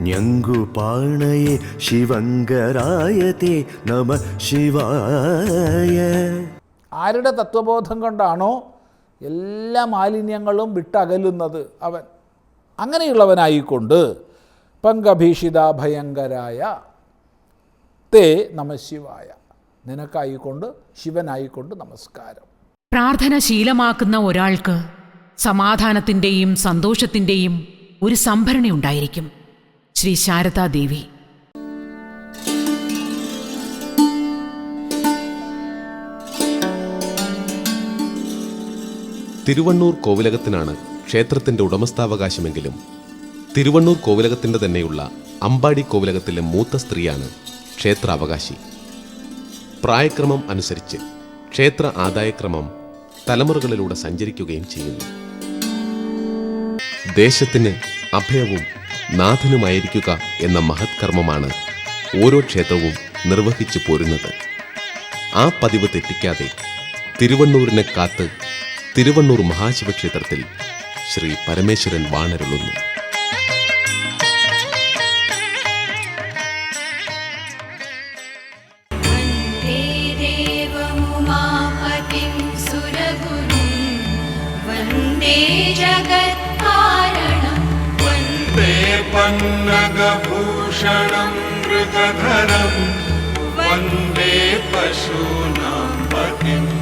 ഞങ്കുപാണയെ ശിവങ്കരായത്തെ നമ ശിവായ. ആരുടെ തത്വബോധം കൊണ്ടാണോ എല്ലാ മാലിന്യങ്ങളും വിട്ടകലുന്നത് അവൻ? അങ്ങനെയുള്ളവനായിക്കൊണ്ട് പങ്കഭീഷിത ഭയങ്കരായ തേ നമ ശിവായ. നിനക്കായിക്കൊണ്ട് ശിവനായിക്കൊണ്ട് നമസ്കാരം. പ്രാർത്ഥന ശീലമാക്കുന്ന ഒരാൾക്ക് സമാധാനത്തിന്റെയും സന്തോഷത്തിന്റെയും ഒരു സംഭരണി ഉണ്ടായിരിക്കും. ശ്രീ ശാരദാദേവി തിരുവണ്ണൂർ കോവിലകത്തിനാണ് ക്ഷേത്രത്തിന്റെ ഉടമസ്ഥാവകാശമെങ്കിലും തിരുവണ്ണൂർ കോവിലകത്തിന്റെ തന്നെയുള്ള അമ്പാടി കോവിലകത്തിലെ മൂത്ത സ്ത്രീയാണ് ക്ഷേത്രാവകാശി. പ്രായക്രമം അനുസരിച്ച് ക്ഷേത്ര ആദായക്രമം തലമുറകളിലൂടെ സഞ്ചരിക്കുകയും ചെയ്യുന്നു. ദേശത്തിന് അഭയവും നാഥനുമായിരിക്കുക എന്ന മഹത് കർമ്മമാണ് ഓരോ ക്ഷേത്രവും നിർവഹിച്ചു പോരുന്നത് ആ പതിവ് തെറ്റിക്കാതെ തിരുവണ്ണൂരിനെ കാത്ത് തിരുവണ്ണൂർ മഹാശിവക്ഷേത്രത്തിൽ ശ്രീ പരമേശ്വരൻ വാണരുളുന്നു वन्दे देवमुमापतिं सुरगुरुं वन्दे ते पन्नगभूषणं मृगधरं वन्दे पशूनां पतिम्